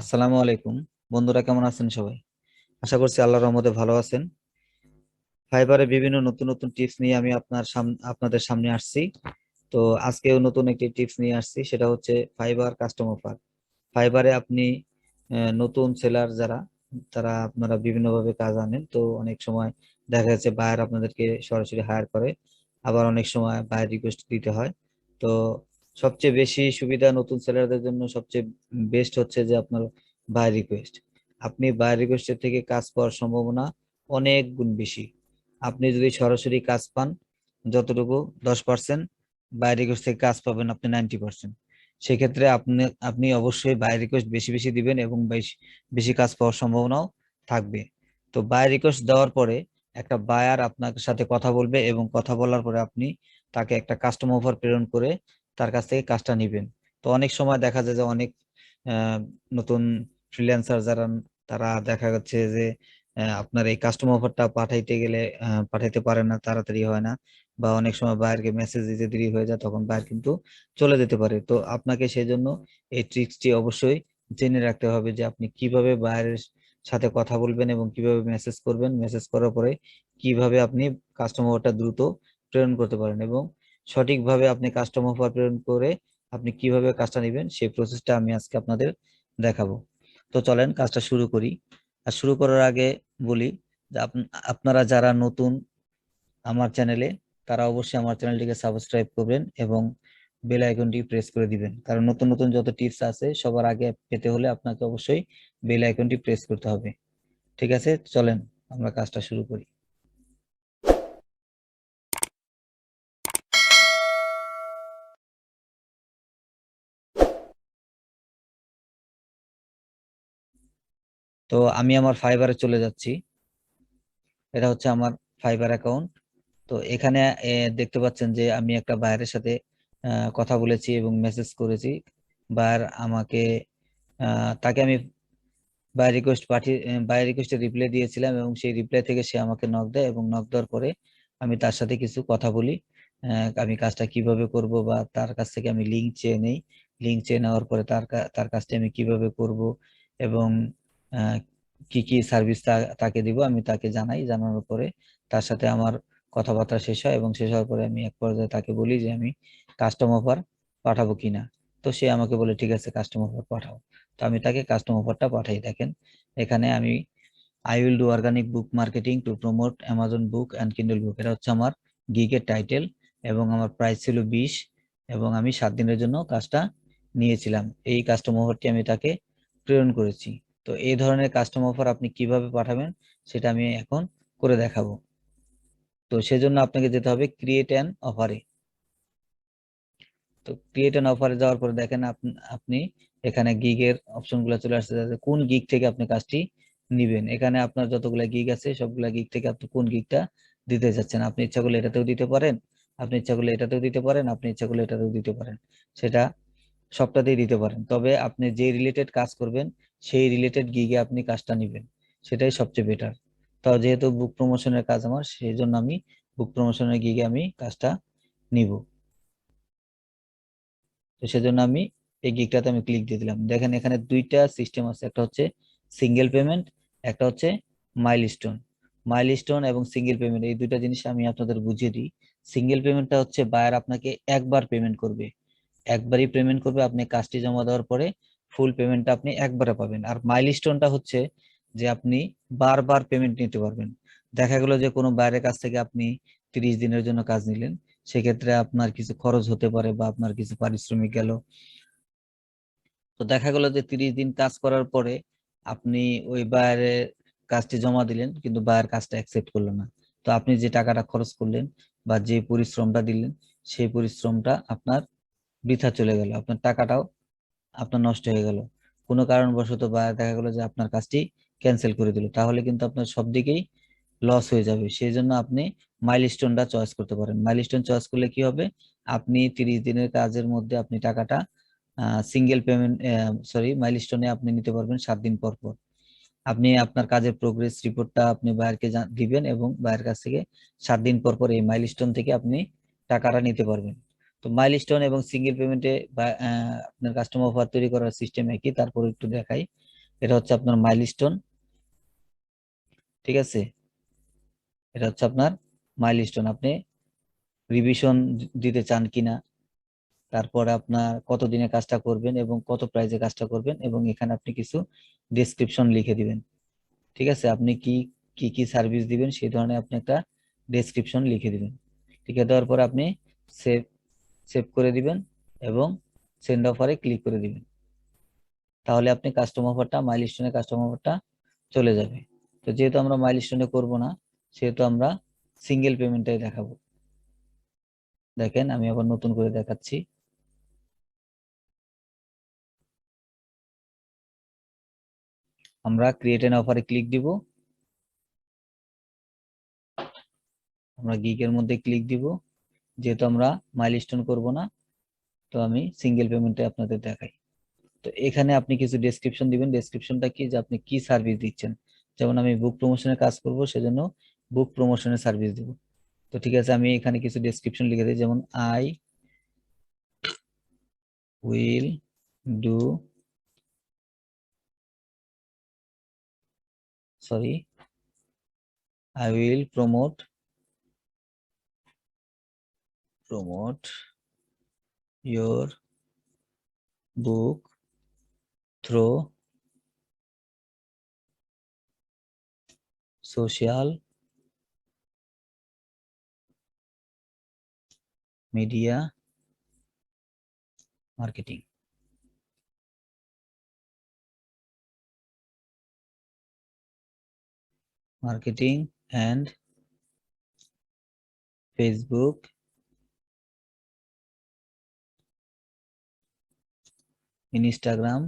আসসালামু আলাইকুম। বন্ধুরা কেমন আছেন সবাই? আশা করছি আল্লাহর রহমতে ভালো আছেন। ফাইবারে বিভিন্ন নতুন নতুন টিপস নিয়ে আমি আপনার আপনাদের সামনে আসছি। তো আজকেও নতুন একটি টিপস নিয়ে আসছি, সেটা হচ্ছে ফাইবার কাস্টম অফার। ফাইবারে আপনি নতুন সেলার যারা, তারা আপনারা বিভিন্নভাবে কাজ আনেন। তো অনেক সময় দেখা যাচ্ছে বায়ার আপনাদেরকে সরাসরি হায়ার করে, আবার অনেক সময় বায়ার রিকোয়েস্ট দিতে হয়। তো সবচেয়ে বেশি সুবিধা নতুন সেলারদের জন্য সবচেয়ে বেস্ট হচ্ছে যে আপনার বাই রিকোয়েস্ট আপনি বাই রিকোয়েস্টের থেকে কাজ পাওয়ার সম্ভাবনা অনেক গুণ বেশি। আপনি যদি সরাসরি কাজ পান, যতটুকু দশ পার্সেন্ট বাই রিকোয়েস্ট থেকে কাজ পাবেন আপনি নাইনটি পার্সেন্ট সেক্ষেত্রে আপনি আপনি অবশ্যই বাই রিকোয়েস্ট বেশি বেশি দিবেন এবং বেশি বেশি কাজ পাওয়ার সম্ভাবনাও থাকবে। তো বাই রিকোয়েস্ট দেওয়ার পরে একটা বায়ার আপনার সাথে কথা বলবে এবং কথা বলার পরে আপনি তাকে একটা কাস্টম অফার প্রেরণ করে তার কাছ থেকে কাজটা নিবেন। তো অনেক সময় দেখা যায় যে অনেক নতুন ফ্রিল্যান্সার যারা, তারা দেখা যাচ্ছে যে আপনার এই কাস্টম অফারটা পাঠাইতে গেলে পাঠাইতে পারে না, তাড়াতাড়ি হয় না। বা অনেক সময় বায়ারকে মেসেজ দিতে দেরি হয়ে যায়, তখন বায়ার কিন্তু চলে যেতে পারে। তো আপনাকে সেই জন্য এই ট্রিক্সটি অবশ্যই জেনে রাখতে হবে যে আপনি কীভাবে বায়ারের সাথে কথা বলবেন এবং কীভাবে মেসেজ করবেন। মেসেজ করার পরে কীভাবে আপনি কাস্টমারটা দ্রুত প্রেরণ করতে পারেন। এবং সঠিকভাবে আপনি কাস্টমার অফার প্রেরণ করে আপনি কীভাবে কাজটা নেবেন, সেই প্রসেসটা আমি আজকে আপনাদের দেখাবো। তো চলেন কাজটা শুরু করি। আর শুরু করার আগে বলি যে আপ- আপনারা যারা নতুন আমার চ্যানেলে তারা অবশ্যই আমার চ্যানেলটিকে সাবস্ক্রাইব করবেন এবং বেল আইকনটি প্রেস করে দিবেন। কারণ নতুন নতুন যত টিপস আছে, সবার আগে পেতে হলে আপনাকে অবশ্যই বেল আইকনটি প্রেস করতে হবে। ঠিক আছে? চলেন আমরা কাজটা শুরু করি। তো আমি আমার ফাইবারে চলে যাচ্ছি। এটা হচ্ছে আমার ফাইবার অ্যাকাউন্ট তো এখানে দেখতে পাচ্ছেন যে আমি একটা বায়ারের সাথে কথা বলেছি এবং মেসেজ করেছি। বায়ার আমাকে তাকে আমি বাই রিকোয়েস্ট পাঠিয়ে বাই রিকোয়েস্টে রিপ্লাই দিয়েছিলাম এবং সেই রিপ্লাই থেকে সে আমাকে নক দেয় এবং নক দেওয়ার পরে আমি তার সাথে কিছু কথা বলি। আমি কাজটা কীভাবে করব বা তার কাছ থেকে আমি লিঙ্ক চেয়ে নেই। লিঙ্ক চেয়ে নেওয়ার পরে তার তার কাজটা আমি কীভাবে করব এবং কি কি সার্ভিস তাকে দিব আমি তাকে জানাই, জানানোর পরে তার সাথে আমার কথাবার্তা শেষ হয় এবং শেষ হওয়ার পরে আমি এক পর্যায়ে তাকে বলি যে আমি কাস্টম অফার পাঠাবো কিনা। তো সে আমাকে বলে, ঠিক আছে কাস্টম অফার পাঠাও। তো আমি তাকে কাস্টম অফারটা পাঠাই, দেখেন। এখানে আমি I will do organic book marketing to promote Amazon book and Kindle book এটা হচ্ছে আমার গিগের টাইটেল এবং আমার প্রাইস ছিল বিশ এবং আমি সাত দিনের জন্য কাজটা নিয়েছিলাম। এই কাস্টম অফারটি আমি তাকে প্রেরণ করেছি। তো এই ধরনের কাস্টম অফার আপনি কীভাবে পাঠাবেন সেটা আমি এখন করে দেখাবো। তো সেজন্য আপনাকে যেতে হবে ক্রিয়েট অ্যান অফারে তো ক্রিয়েট অ্যান অফারে যাওয়ার পরে দেখেন আপনি এখানে গিগের অপশনগুলো চলে আসছে যে কোন গিগ থেকে আপনি কাজটি নিবেন। এখানে আপনার যতগুলা গিগ আছে, সবগুলা গিগ থেকে আপনি কোন গিগটা দিতে যাচ্ছেন। আপনি ইচ্ছা করলে এটাতেও দিতে পারেন, আপনি ইচ্ছা করলে এটাতেও দিতে পারেন, আপনি ইচ্ছা করলে এটাতেও দিতে পারেন। সেটা সবটাতেই দিতে পারেন। তবে আপনি যে রিলেটেড কাজ করবেন সেই রিলেটেড গিগে আপনি কাজটা নিবেন। সেটাই সবচেয়ে বেটার তো যেহেতু বুক প্রমোশনের কাজ আমার সেই জন্য আমি বুক প্রমোশনের গিগে আমি কাজটা নিব। তো সেজন্য আমি এই গিগটাতে আমি ক্লিক দিয়ে দিলাম। দেখেন এখানে দুইটা সিস্টেম আছে, একটা হচ্ছে সিঙ্গেল পেমেন্ট একটা হচ্ছে মাইলস্টোন মাইলস্টোন এবং সিঙ্গেল পেমেন্ট এই দুইটা জিনিস আমি আপনাদের বুঝিয়ে দিই। সিঙ্গেল পেমেন্টটা হচ্ছে বায়ার আপনাকে একবার পেমেন্ট করবে। একবারই পেমেন্ট করবে, আপনি কাজটি জমা দেওয়ার পরে ফুল পেমেন্টটা আপনি একবারে পাবেন। আর মাইলস্টোনটা হচ্ছে যে আপনি বারবার পেমেন্ট নিতে পারবেন। দেখা গেল যে কোনো বাইরের কাছ থেকে আপনি তিরিশ দিনের জন্য কাজ নিলেন, সেক্ষেত্রে আপনার কিছু খরচ হতে পারে বা আপনার কিছু পারিশ্রমিক গেল। তো দেখা গেল যে তিরিশ দিন কাজ করার পরে আপনি ওই বাইরে কাজটি জমা দিলেন, কিন্তু বাইরের কাজটা অ্যাকসেপ্ট করল না। তো আপনি যে টাকাটা খরচ করলেন বা যে পরিশ্রমটা দিলেন, সেই পরিশ্রমটা আপনার বৃথা চলে গেল। আপনার টাকাটাও আপনার নষ্ট হয়ে গেল। কোনো কারণবশত বায়ার দেখা গেলো যে আপনার কাজটি ক্যান্সেল করে দিল, তাহলে কিন্তু আপনার সব দিকেই লস হয়ে যাবে। সেই জন্য আপনি মাইলস্টোনটা চয়েস করতে পারেন। মাইলস্টোন চয়েস করলে কি হবে? আপনি তিরিশ দিনের কাজের মধ্যে আপনি টাকাটা সিঙ্গেল পেমেন্ট সরি মাইলস্টোনে আপনি নিতে পারবেন সাত দিন পর পর। আপনি আপনার কাজের প্রোগ্রেস রিপোর্টটা আপনি বায়ারকে জা- দিবেন এবং বায়ের কাছ থেকে সাত দিন পর পর এই মাইলস্টোন থেকে আপনি টাকাটা নিতে পারবেন। তো মাইলস্টোন এবং সিঙ্গেল পেমেন্টে আপনার কাস্টমার অফার তৈরি করার সিস্টেম একই, তারপর একটু দেখাই। এটা হচ্ছে আপনার মাইলস্টোন ঠিক আছে? এটা হচ্ছে আপনার মাইলস্টোন আপনি রিভিশন দিতে চান কিনা, তারপরে আপনার কত দিনে কাজটা করবেন এবং কত প্রাইজে কাজটা করবেন এবং এখানে আপনি কিছু ডেসক্রিপশন লিখে দিবেন। ঠিক আছে? আপনি কি কি কি সার্ভিস দিবেন সেই ধরনের আপনি একটা ডেসক্রিপশন লিখে দিবেন। লিখে দেওয়ার পর আপনি সেভ সেভ করে দিবেন এবং সেন্ড অফারে ক্লিক করে দিবেন। তাহলে আপনি কাস্টম অফারটা মাইলস্টোনে কাস্টম অফারটা চলে যাবে। তো যেহেতু আমরা মাইলস্টোনে করব না, সেহেতু আমরা সিঙ্গেল পেমেন্টটাই দেখাবো। দেখেন, আমি আবার নতুন করে দেখাচ্ছি। আমরা ক্রিয়েট এন অফারে ক্লিক দিব। আমরা গিগের মধ্যে ক্লিক দিব। যেহেতু আমরা মাইলস্টোন করব না, তো আমি সিঙ্গেল পেমেন্টে আপনাদের দেখাই। তো এখানে আপনি কিছু ডেসক্রিপশন দিবেন। ডেসক্রিপশনটা কি? যে আপনি কি সার্ভিস দিচ্ছেন। যেমন আমি বুক প্রমোশনের কাজ করব, সেজন্য বুক প্রমোশনের সার্ভিস দিব। তো ঠিক আছে, আমি এখানে কিছু ডেসক্রিপশন লিখে দিই। যেমন I will do sorry, i will promote promote your book through social media marketing. Marketing and Facebook Instagram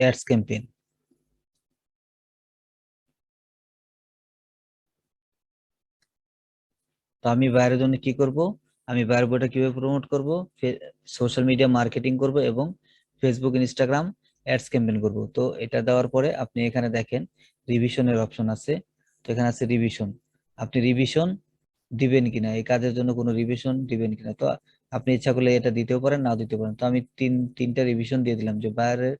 ads campaign তো আমি বাইরের জন্য কি করব? আমি বাইরের বইটা কীভাবে প্রমোট করব? সোশ্যাল মিডিয়া মার্কেটিং করব এবং ফেসবুক ইনস্টাগ্রাম অ্যাডস ক্যাম্পেইন করব। তো এটা দেওয়ার পরে আপনি এখানে দেখেন রিভিশনের অপশন আছে। তো এখানে আছে রিভিশন আপনি রিভিশন দিবেন কিনা? এই কাজের জন্য কোনো রিভিশন দিবেন কিনা? তো আপনি ইচ্ছা করলে এটা দিতেও পারেন, নাও দিতে পারেন। তো আমি তিন, তিনটা রিভিশন দিয়ে দিলাম যে বাইরের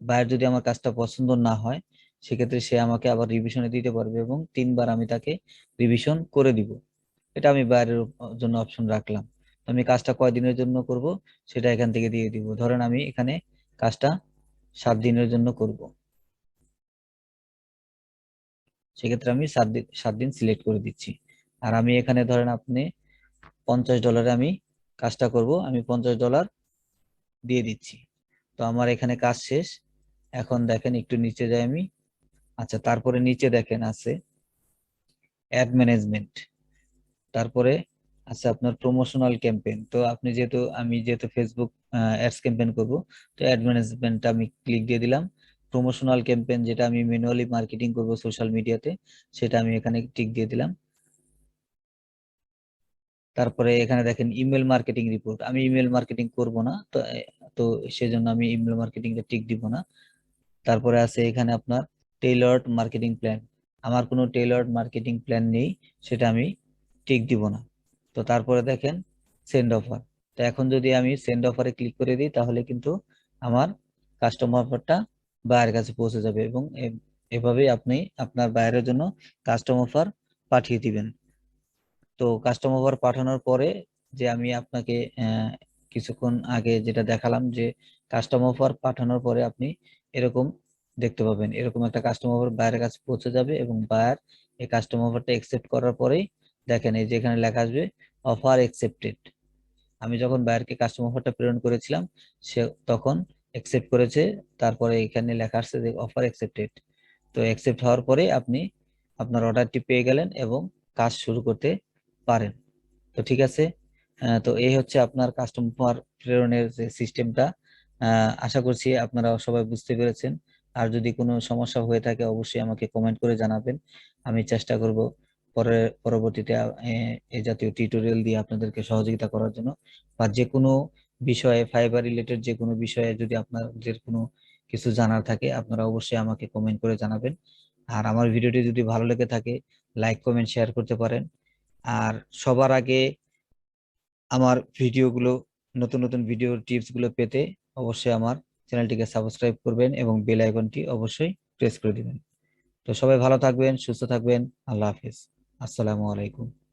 বাইরে যদি আমার কাজটা পছন্দ না হয়, সেক্ষেত্রে সে আমাকে আবার রিভিশনে দিতে পারবে এবং তিনবার আমি তাকে রিভিশন করে দিব। এটা আমি বাইরের জন্য অপশন রাখলাম। আমি কাজটা কয়দিনের জন্য করব? সেটা এখান থেকে দিয়ে দিব। ধরেন আমি এখানে কাজটা সাত দিনের জন্য করব। সেক্ষেত্রে আমি সাত দিন সাত দিন সিলেক্ট করে দিচ্ছি। আর আমি এখানে ধরেন আপনি পঞ্চাশ ডলারে আমি কাজটা করব, আমি পঞ্চাশ ডলার দিয়ে দিচ্ছি। তো আমার এখানে কাজ শেষ। এখন দেখেন একটু নিচে যাই আমি। আচ্ছা তারপরে নিচে দেখেন আছে অ্যাড ম্যানেজমেন্ট তারপরে আছে আপনার প্রমোশনাল ক্যাম্পেইন তো আপনি যেহেতু, আমি যেহেতু ফেসবুক অ্যাডস ক্যাম্পেইন করব, তো অ্যাড ম্যানেজমেন্টটা আমি ক্লিক দিয়ে দিলাম। প্রমোশনাল ক্যাম্পেইন যেটা আমি ম্যানুয়ালি মার্কেটিং করব সোশ্যাল মিডিয়াতে সেটা আমি এখানে টিক দিয়ে দিলাম। তারপরে এখানে দেখেন ইমেল মার্কেটিং রিপোর্ট আমি ইমেল মার্কেটিং করব না, তো তো সেজন্য আমি ইমেল মার্কেটিংটা টিক দিব না। তারপরে আছে এখানে আপনার টেইলর্ড মার্কেটিং প্ল্যান আমার কোনো টেইলর্ড মার্কেটিং প্ল্যান নেই, সেটা আমি টিক দিব না। তো তারপরে দেখেন সেন্ড অফার তো এখন যদি আমি সেন্ড অফারে ক্লিক করে দিই, তাহলে কিন্তু আমার কাস্টমার অফারটা বায়ের কাছে পৌঁছে যাবে এবং এভাবেই আপনি আপনার বাইরের জন্য কাস্টম অফার পাঠিয়ে দিবেন। তো কাস্টম অফার পাঠানোর পরে যে আমি আপনাকে কিছুক্ষণ আগে যেটা দেখালাম যে কাস্টম অফার পাঠানোর পরে আপনি এরকম দেখতে পাবেন। এরকম একটা কাস্টম অফার বাইরের কাছে পৌঁছে যাবে এবং বায়ার এই কাস্টম অফারটা একসেপ্ট করার পরেই দেখেন এই যে এখানে লেখা আসবে অফার একসেপ্টেড আমি যখন বায়ারকে কাস্টম অফারটা প্রেরণ করেছিলাম, সে তখন একসেপ্ট করেছে, তারপরে এখানে লেখা আসছে যে অফার একসেপ্টেড তো একসেপ্ট হওয়ার পরে আপনি আপনার অর্ডারটি পেয়ে গেলেন এবং কাজ শুরু করতে পারেন। তো ঠিক আছে? তো এই হচ্ছে আপনার কাস্টমার প্রেরণের যে সিস্টেমটা আশা করছি আপনারা সবাই বুঝতে পেরেছেন। আর যদি কোনো সমস্যা হয়ে থাকে অবশ্যই আমাকে কমেন্ট করে জানাবেন। আমি চেষ্টা করব পরে, পরবর্তীতে এই জাতীয় টিউটোরিয়াল দিয়ে আপনাদেরকে সহযোগিতা করার জন্য। বা যে কোনো বিষয়ে ফাইবার রিলেটেড যে কোনো বিষয়ে যদি আপনাদের কোনো কিছু জানার থাকে, আপনারা অবশ্যই আমাকে কমেন্ট করে জানাবেন। আর আমার ভিডিওটি যদি ভালো লেগে থাকে লাইক কমেন্ট শেয়ার করতে পারেন। আর সবার আগে আমার ভিডিওগুলো, নতুন নতুন ভিডিও টিপসগুলো পেতে অবশ্যই আমার চ্যানেলটিকে সাবস্ক্রাইব করবেন এবং বেল আইকনটি অবশ্যই প্রেস করে দিবেন। তো সবাই ভালো থাকবেন, সুস্থ থাকবেন, আল্লাহ হাফিজ। আসসালামু আলাইকুম।